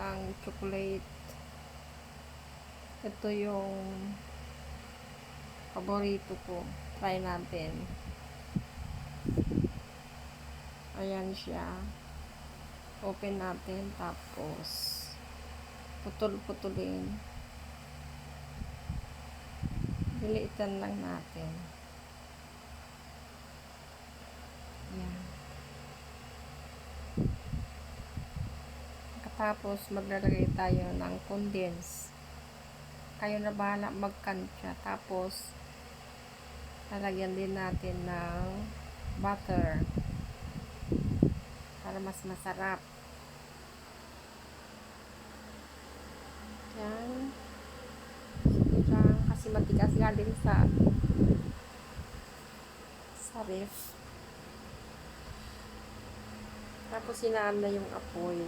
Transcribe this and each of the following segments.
ng chocolate. Ito yung paborito ko. Try natin. Ayan siya. Open natin. Tapos, putol-putulin. Diliitan lang natin. Ayan. Tapos, maglalagay tayo ng condense. Kayo na bahala magkansya. Tapos, lalagyan din natin ng butter. Para mas masarap. Yan. Lang. Kasi matigas nga din sa sa ref. Tapos, sinaan na yung apoy.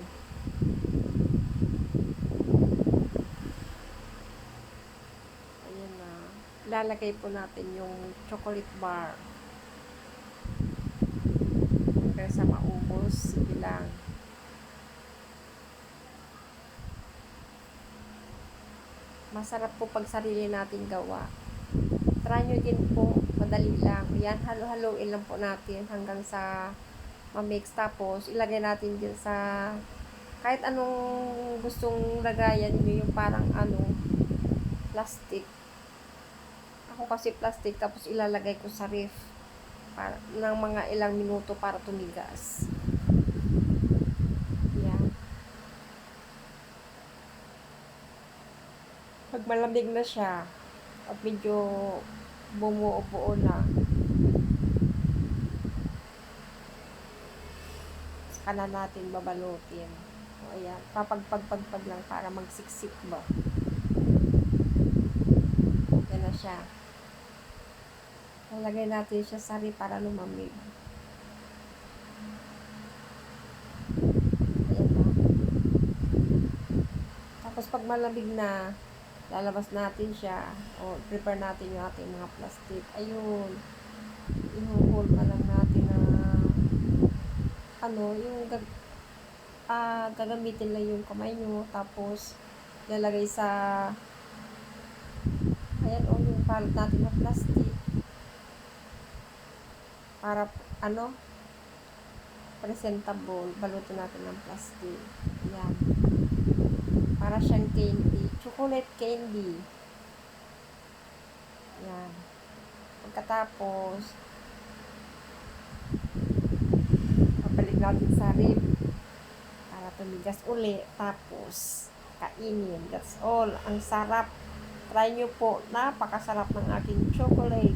Ayan na. Lalagay po natin yung chocolate bar. Hanggang sa maubos. Sige lang. Masarap po pag sarili natin gawa. Try nyo din po. Madali lang. Yan, halo-haloin lang po natin hanggang sa ma-mix. Tapos, ilagay natin din sa kahit anong gustong lagayan nyo yung parang ano plastic. Ako kasi plastic tapos ilalagay ko sa ref para ng mga ilang minuto para tumigas. Yan. Pag malamig na siya at medyo bumuo-buo na saka na natin babalutin. O ayan, papagpagpagpag lang para magsiksik ba. Yan na siya. Lalagay natin siya sa ref para lumamig. Tapos pag malamig na, lalabas natin siya o prepare natin yung ating mga plastic. Ayun. Ihuhol na lang natin na ano, yung gag ah, gagamitin lang yung kamay nyo. Tapos, lalagay sa ayan o, yung palot natin na plastic. Para, ano, presentable. Balutin natin ng plastic. Ayan. Para siyang candy. Chocolate candy. Ayan. Pagkatapos, babalik natin sa rib para tumigas uli. Tapos, kainin. That's all. Ang sarap. Try nyo po. Napakasarap ng aking chocolate.